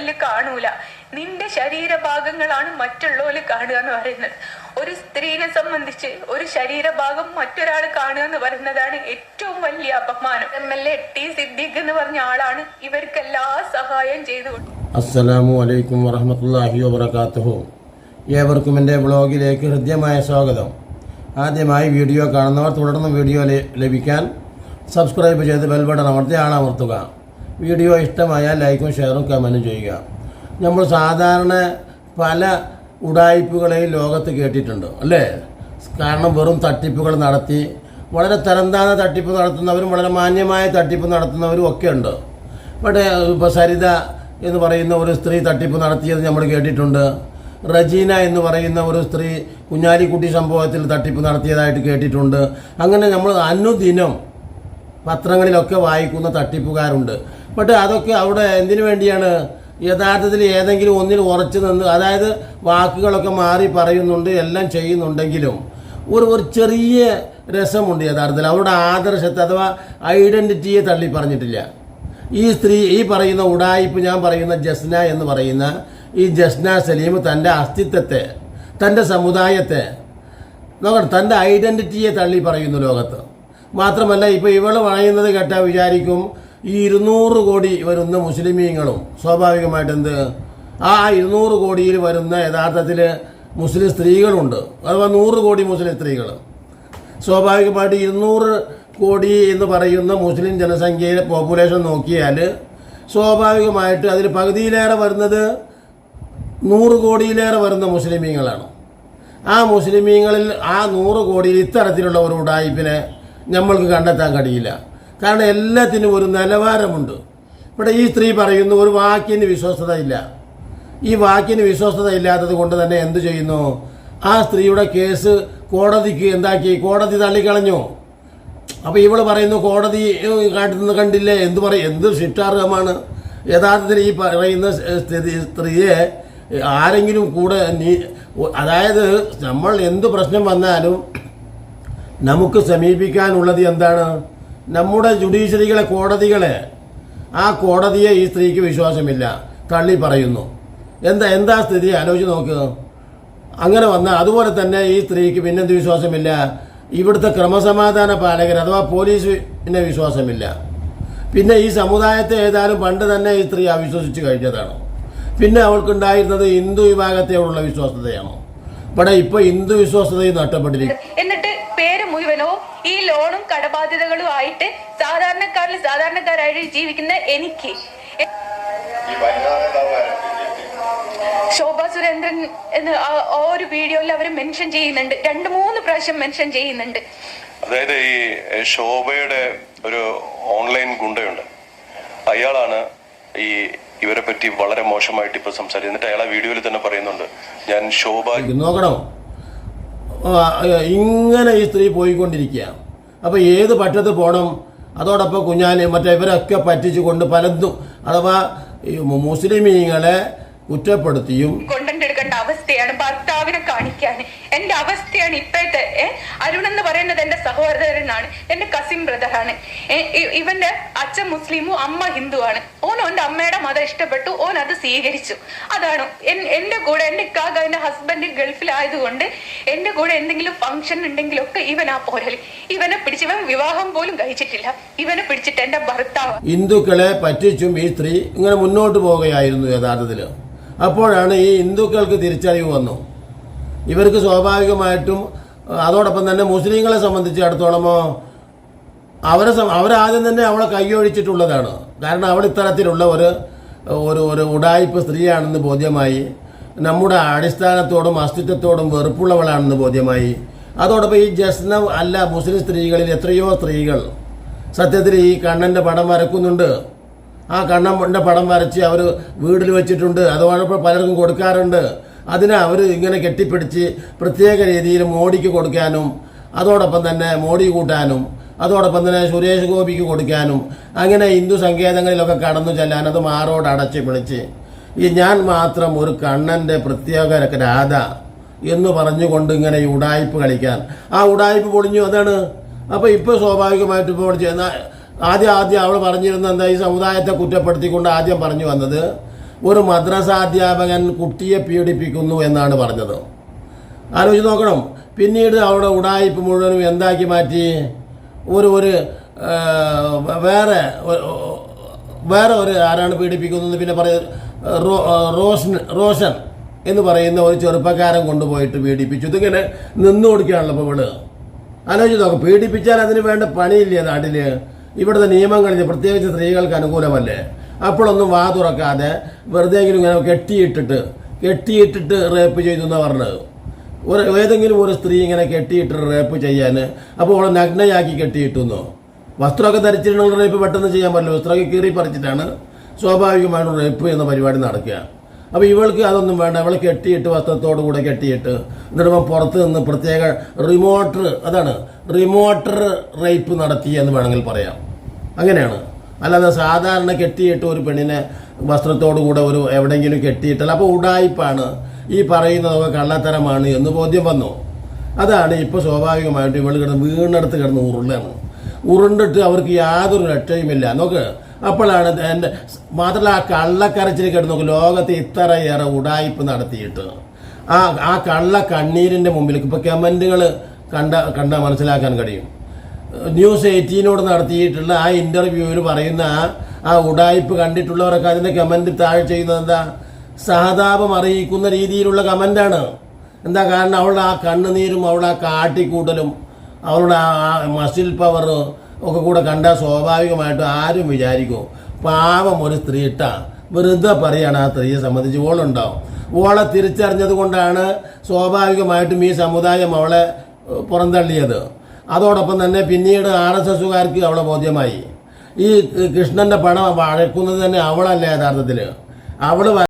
അതിൽ കാണൂല. നിന്റെ ശരീരഭാഗങ്ങളാണ് മറ്റുള്ളവര് കാണുക എന്ന് പറയുന്നത്. ഒരു സ്ത്രീനെ സംബന്ധിച്ച് ഒരു ശരീരഭാഗം മറ്റൊരാൾ കാണുക എന്ന് പറയുന്നതാണ് ഏറ്റവും വലിയ അപമാനം. M L A T Siddique എന്ന് പറഞ്ഞ ആളാണ് ഇവർക്ക് എല്ലാ സഹായം ചെയ്തു. അസ്സലാമു അലൈക്കും വറഹമത്തല്ലാഹി വബർക്കാത്തുഹു ഏവർക്കും എന്റെ ബ്ലോഗിലേക്ക് ഹൃദ്യമായ സ്വാഗതം. ആദ്യമായി വീഡിയോ കാണുന്നവർ തുടർന്ന് വീഡിയോ ലഭിക്കാൻ സബ്സ്ക്രൈബ് ചെയ്ത് ബെൽബട്ടൺ അമർത്തി ആളമർത്തുക. വീഡിയോ ഇഷ്ടമായാൽ ലൈക്കും ഷെയറും കമന്റും ചെയ്യുക. നമ്മൾ സാധാരണ പല ഉടായ്പകളെയും ലോകത്ത് കേട്ടിട്ടുണ്ട് അല്ലേ? കാരണം വെറും തട്ടിപ്പുകൾ നടത്തി വളരെ തരംതാന്ന തട്ടിപ്പ് നടത്തുന്നവരും വളരെ മാന്യമായ തട്ടിപ്പ് നടത്തുന്നവരും ഒക്കെ ഉണ്ട്. ഇവിടെ ഇപ്പോൾ സരിത എന്ന് പറയുന്ന ഒരു സ്ത്രീ തട്ടിപ്പ് നടത്തിയത് നമ്മൾ കേട്ടിട്ടുണ്ട്. റജീന എന്ന് പറയുന്ന ഒരു സ്ത്രീ കുഞ്ഞാലിക്കുട്ടി സംഭവത്തിൽ തട്ടിപ്പ് നടത്തിയതായിട്ട് കേട്ടിട്ടുണ്ട്. അങ്ങനെ നമ്മൾ അനുദിനം പത്രങ്ങളിലൊക്കെ വായിക്കുന്ന തട്ടിപ്പുകാരുണ്ട്. ബട്ട് അതൊക്കെ അവിടെ എന്തിനു വേണ്ടിയാണ്? യഥാർത്ഥത്തിൽ ഏതെങ്കിലും ഒന്നിൽ ഉറച്ചു നിന്ന് അതായത് വാക്കുകളൊക്കെ മാറി പറയുന്നുണ്ട് എല്ലാം ചെയ്യുന്നുണ്ടെങ്കിലും ഒരു ഒരു ചെറിയ രസമുണ്ട് യഥാർത്ഥത്തിൽ. അവരുടെ ആദർശത്തെ അഥവാ ഐഡന്റിറ്റിയെ തള്ളി പറഞ്ഞിട്ടില്ല. ഈ സ്ത്രീ ഈ പറയുന്ന ഉടായിപ്പ് ഞാൻ പറയുന്ന ജസ്ന എന്ന് പറയുന്ന ഈ ജസ്ന സലീം തന്റെ അസ്തിത്വത്തെ തന്റെ സമുദായത്തെ നോക്കണം തന്റെ ഐഡന്റിറ്റിയെ തള്ളി പറയുന്നു ലോകത്ത്. മാത്രമല്ല ഇപ്പോൾ ഇവൾ വാങ്ങുന്നത് കേട്ടാ വിചാരിക്കും ഈ ഇരുന്നൂറ് കോടി വരുന്ന മുസ്ലിമീങ്ങളും സ്വാഭാവികമായിട്ട് എന്ത്? ആ ഇരുന്നൂറ് കോടിയിൽ വരുന്ന യഥാർത്ഥത്തിൽ മുസ്ലിം സ്ത്രീകളുണ്ട്. അഥവാ നൂറ് കോടി മുസ്ലിം സ്ത്രീകൾ സ്വാഭാവികമായിട്ട് ഇരുന്നൂറ് കോടി എന്ന് പറയുന്ന മുസ്ലിം ജനസംഖ്യയിലെ പോപ്പുലേഷൻ നോക്കിയാൽ സ്വാഭാവികമായിട്ട് അതിൽ പകുതിയിലേറെ വരുന്നത് നൂറ് കോടിയിലേറെ വരുന്ന മുസ്ലിമീങ്ങളാണ്. ആ മുസ്ലിമീങ്ങളിൽ ആ നൂറ് കോടിയിൽ ഇത്തരത്തിലുള്ള ഒരു ഉടായ്പിനെ നമ്മൾക്ക് കണ്ടെത്താൻ കഴിയില്ല. കാരണം എല്ലാത്തിനും ഒരു നിലവാരമുണ്ട്. ഇവിടെ ഈ സ്ത്രീ പറയുന്നു ഒരു വാക്കിന് വിശ്വസ്തതയില്ല ഈ വാക്കിന് വിശ്വസ്തത ഇല്ലാത്തത് കൊണ്ട് തന്നെ എന്ത് ചെയ്യുന്നു? ആ സ്ത്രീയുടെ കേസ് കോടതിക്ക് എന്താക്കി? കോടതി തള്ളിക്കളഞ്ഞു. അപ്പോൾ ഇവൾ പറയുന്നു കോടതി കാട്ടുന്നത് കണ്ടില്ലേ? എന്ത് പറയും? എന്ത് ശിക്ഷാർഹമാണ് യഥാർത്ഥത്തിൽ ഈ പറയുന്ന സ്ഥിതി സ്ത്രീയെ ആരെങ്കിലും കൂടെ നീ അതായത് നമ്മൾ എന്ത് പ്രശ്നം വന്നാലും നമുക്ക് സമീപിക്കാനുള്ളത് എന്താണ്? നമ്മുടെ ജുഡീഷ്യറികളെ കോടതികളെ. ആ കോടതിയെ ഈ സ്ത്രീക്ക് വിശ്വാസമില്ല. തള്ളി പറയുന്നു. എന്താ എന്താ സ്ഥിതി? ആലോചിച്ച് നോക്ക്. അങ്ങനെ വന്നാൽ അതുപോലെ തന്നെ ഈ സ്ത്രീക്ക് പിന്നെന്ത് വിശ്വാസമില്ല? ഇവിടുത്തെ ക്രമസമാധാന പാലകൻ അഥവാ പോലീസിനെ വിശ്വാസമില്ല. പിന്നെ ഈ സമുദായത്തെ ഏതായാലും പണ്ട് തന്നെ ഈ സ്ത്രീ അവിശ്വസിച്ച് കഴിഞ്ഞതാണ്? പിന്നെ അവൾക്കുണ്ടായിരുന്നത് ഹിന്ദു വിഭാഗത്തെയോടുള്ള വിശ്വാസതയാണോ? ഇവിടെ ഇപ്പൊ ഹിന്ദു വിശ്വാസതയും നഷ്ടപ്പെട്ടിരിക്കും മുഴുവനോ ഈ ലോണും കടബാധ്യതകളും ആയിട്ട് സാധാരണക്കാരിൽ സാധാരണക്കാരായിട്ട് ജീവിക്കുന്ന എനിക്ക്. ശോഭ സുരേന്ദ്രൻ എന്ന് ആ- ഒരു വീഡിയോയിൽ അവർ മെൻഷൻ ചെയ്യുന്നുണ്ട്. രണ്ട് മൂന്ന് പ്രാവശ്യം മെൻഷൻ ചെയ്യുന്നുണ്ട്. അതായത് ഈ ശോഭയുടെ ഒരു ഓൺലൈൻ ഗുണ്ടയുണ്ട്. അയാളാണ് ഈ ഇവരെ പറ്റി വളരെ മോശമായിട്ട് ഇപ്പൊ സംസാരിക്കുന്നത്. എന്നിട്ട് അയാൾ ആ വീഡിയോയിൽ തന്നെ പറയുന്നുണ്ട് ഞാൻ ശോഭ നോക്കണം? ഇങ്ങനെ ഈ സ്ത്രീ പോയിക്കൊണ്ടിരിക്കുകയാണ്. അപ്പോൾ ഏത് പറ്റത്ത് പോകണം അതോടൊപ്പം കുഞ്ഞാലി മറ്റേ ഇവരൊക്കെ പറ്റിച്ചു കൊണ്ട് പലതും അഥവാ മുസ്ലിമീങ്ങളെ കുറ്റപ്പെടുത്തിയും അവസ്ഥയാണ് ഭർത്താവിനെ കാണിക്കാൻ. എന്റെ അവസ്ഥയാണ് ഇപ്പോഴത്തെ അരുൺ എന്ന് പറയുന്നത് എന്റെ സഹോദരനാണ് എന്റെ കസിൻ ബ്രദറാണ് ഇവന്റെ അച്ഛൻ മുസ്ലിമും അമ്മ ഹിന്ദുവാണ്. ഓൻ ഓന്റെ അമ്മയുടെ മതം ഇഷ്ടപ്പെട്ടു ഓൻ അത് സ്വീകരിച്ചു. അതാണ്. എന്റെ കൂടെ എന്റെ ഇക്കാക എന്റെ ഹസ്ബൻഡ് ഗൾഫിലായതുകൊണ്ട് എന്റെ കൂടെ എന്തെങ്കിലും ഫംഗ്ഷൻ ഉണ്ടെങ്കിലൊക്കെ ഇവൻ ആ പോരൽ. ഇവനെ പിടിച്ച് ഇവൻ വിവാഹം പോലും കഴിച്ചിട്ടില്ല. ഇവനെ പിടിച്ചിട്ട് എന്റെ ഭർത്താവ്. ഹിന്ദുക്കളെ പറ്റിച്ചും ഈ സ്ത്രീ ഇങ്ങനെ മുന്നോട്ട് പോവുകയായിരുന്നു യഥാർത്ഥത്തിൽ അപ്പോഴാണ് ഈ ഹിന്ദുക്കൾക്ക് തിരിച്ചറിവ് വന്നു. ഇവർക്ക് സ്വാഭാവികമായിട്ടും അതോടൊപ്പം തന്നെ മുസ്ലിങ്ങളെ സംബന്ധിച്ചിടത്തോളമോ അവരെ അവരാദ്യം തന്നെ അവളെ കൈയൊഴിച്ചിട്ടുള്ളതാണ്. കാരണം അവൾ ഇത്തരത്തിലുള്ള ഒരു ഒരു ഒരു ഉടായ്പ സ്ത്രീയാണെന്ന് ബോധ്യമായി. നമ്മുടെ അടിസ്ഥാനത്തോടും അസ്തിത്വത്തോടും വെറുപ്പുള്ളവളാണെന്ന് ബോധ്യമായി. അതോടൊപ്പം ഈ ജസ്ന അല്ല മുസ്ലിം സ്ത്രീകളിൽ എത്രയോ സ്ത്രീകൾ. സത്യത്തിൽ ഈ കണ്ണന്റെ പടം വരക്കുന്നുണ്ട്. ആ കണ്ണന്റെ പടം വരച്ച് അവർ വീട്ടിൽ വെച്ചിട്ടുണ്ട്. അതോടൊപ്പം പലർക്കും കൊടുക്കാറുണ്ട്. അതിനെ അവർ ഇങ്ങനെ കെട്ടിപ്പിടിച്ച് പ്രത്യേക രീതിയിൽ മോഡിക്ക് കൊടുക്കാനും അതോടൊപ്പം തന്നെ മോഡി കൂട്ടാനും അതോടൊപ്പം തന്നെ സുരേഷ് ഗോപിക്ക് കൊടുക്കാനും അങ്ങനെ ഹിന്ദു സങ്കേതങ്ങളിലൊക്കെ കടന്നു ചെല്ലാൻ അത് മാറോട് അടച്ച് പിടിച്ച്. ഈ ഞാൻ മാത്രം ഒരു കണ്ണന്റെ പ്രത്യേക രാധ എന്ന് പറഞ്ഞുകൊണ്ട് ഇങ്ങനെ ഈ ഉടായ്പ് കളിക്കാൻ. ആ ഉടായ്പ് പൊളിഞ്ഞു അതാണ്. അപ്പോൾ ഇപ്പോൾ സ്വാഭാവികമായിട്ട് ഇപ്പോൾ ചെയ്യുന്ന ആദ്യം ആദ്യം അവൾ പറഞ്ഞിരുന്ന എന്താ ഈ സമുദായത്തെ കുറ്റപ്പെടുത്തിക്കൊണ്ട് ആദ്യം പറഞ്ഞു വന്നത് ഒരു മദ്രസാധ്യാപകൻ കുട്ടിയെ പീഡിപ്പിക്കുന്നു എന്നാണ് പറഞ്ഞത്. ആലോചിച്ച് നോക്കണം. പിന്നീട് അവിടെ ഉടായ്പ മുഴുവനും എന്താക്കി മാറ്റി? ഒരു ഒരു വേറെ വേറെ ഒരു ആരാണ് പീഡിപ്പിക്കുന്നത് പിന്നെ പറയ റോഷൻ റോഷൻ എന്ന് പറയുന്ന ഒരു ചെറുപ്പക്കാരൻ കൊണ്ടുപോയിട്ട് പീഡിപ്പിച്ചു. ഇതിങ്ങനെ നിന്നു കൊടുക്കുകയാണല്ലോ ഇപ്പോൾ ഇവിടെ ആലോചിച്ച് നോക്കാം പീഡിപ്പിച്ചാൽ അതിന് വേണ്ട പണിയില്ലേ നാട്ടിൽ? ഇവിടുത്തെ നിയമങ്ങൾ പ്രത്യേകിച്ച് സ്ത്രീകൾക്ക് അനുകൂലമല്ലേ? അപ്പോഴൊന്നും വാ തുറക്കാതെ വെറുതെ ഇങ്ങനെ കെട്ടിയിട്ടിട്ട് കെട്ടിയിട്ടിട്ട് റേപ്പ് ചെയ്തു എന്ന് പറഞ്ഞത്. ഒരു ഏതെങ്കിലും ഒരു സ്ത്രീ ഇങ്ങനെ കെട്ടിയിട്ട് റേപ്പ് ചെയ്യാൻ അപ്പോൾ അവളെ നഗ്നയാക്കി കെട്ടിയിട്ടുന്നോ വസ്ത്രമൊക്കെ ധരിച്ചിട്ടുണ്ടെങ്കിൽ റേപ്പ് പെട്ടെന്ന് ചെയ്യാൻ പറ്റില്ല. വസ്ത്രമൊക്കെ കീറി പറിച്ചിട്ടാണ് സ്വാഭാവികമായിട്ടും റേപ്പ് എന്ന പരിപാടി നടക്കുക. അപ്പോൾ ഇവൾക്ക് അതൊന്നും വേണ്ട. അവളെ കെട്ടിയിട്ട് വസ്ത്രത്തോടു കൂടെ കെട്ടിയിട്ട്. എന്നിട്ട് പുറത്ത് നിന്ന് പ്രത്യേക റിമോട്ടർ അതാണ് റിമോട്ടർ റേപ്പ് നടത്തി എന്ന് വേണമെങ്കിൽ പറയാം. അങ്ങനെയാണ്. അല്ലാതെ സാധാരണ കെട്ടിയിട്ട് ഒരു പെണ്ണിനെ വസ്ത്രത്തോടു കൂടെ ഒരു എവിടെയെങ്കിലും കെട്ടിയിട്ടല്ല. അപ്പോൾ ഉടായിപ്പാണ്. ഈ പറയുന്നതൊക്കെ കള്ളത്തരമാണ് എന്ന് ബോധ്യം വന്നു. അതാണ് ഇപ്പോൾ സ്വാഭാവികമായിട്ട് ഇവൾ കിടന്ന് വീണെടുത്ത് കിടന്ന് ഉരുളാണ്. ഉരുണ്ടിട്ട് അവർക്ക് യാതൊരു രക്ഷയുമില്ല. നോക്ക് അപ്പോഴാണ് എന്റെ മാത്രമല്ല ആ കള്ളക്കരച്ചിൽ കേട്ട് നോക്കും ലോകത്ത് ഇത്രയേറെ ഉടായ്പ നടത്തിയിട്ട്. ആ ആ കള്ള കണ്ണീരിന്റെ മുമ്പിൽ ഇപ്പോൾ കമന്റുകൾ കണ്ട കണ്ട മനസ്സിലാക്കാൻ കഴിയും. ന്യൂസ് എയ്റ്റീനോട് നടത്തിയിട്ടുള്ള ആ ഇന്റർവ്യൂവിൽ പറയുന്ന ആ ഉടായ്പ് കണ്ടിട്ടുള്ളവരൊക്കെ അതിന്റെ കമന്റ് താഴെ ചെയ്യുന്നത് എന്താ? സഹതാപം അറിയിക്കുന്ന രീതിയിലുള്ള കമന്റാണ്. എന്താ കാരണം? അവളുടെ ആ കണ്ണുനീരും അവളുടെ ആ കാട്ടിക്കൂട്ടലും അവളുടെ ആ മസിൽ പവർ ഒക്കെ കൂടെ കണ്ടാൽ സ്വാഭാവികമായിട്ടും ആരും വിചാരിക്കും പാവം ഒരു സ്ത്രീ ഇട്ടാ. വെറുതെ പറയാണ് ആ സ്ത്രീയെ സംബന്ധിച്ച് ഓളുണ്ടാവും. ഓളെ തിരിച്ചറിഞ്ഞത് കൊണ്ടാണ് സ്വാഭാവികമായിട്ടും ഈ സമുദായം അവളെ പുറന്തള്ളിയത്. അതോടൊപ്പം തന്നെ പിന്നീട് ആർ എസ് എസുകാർക്ക് അവളെ ബോധ്യമായി. ഈ കൃഷ്ണന്റെ പണം വഴക്കുന്നത് തന്നെ അവളല്ല യഥാർത്ഥത്തിൽ അവൾ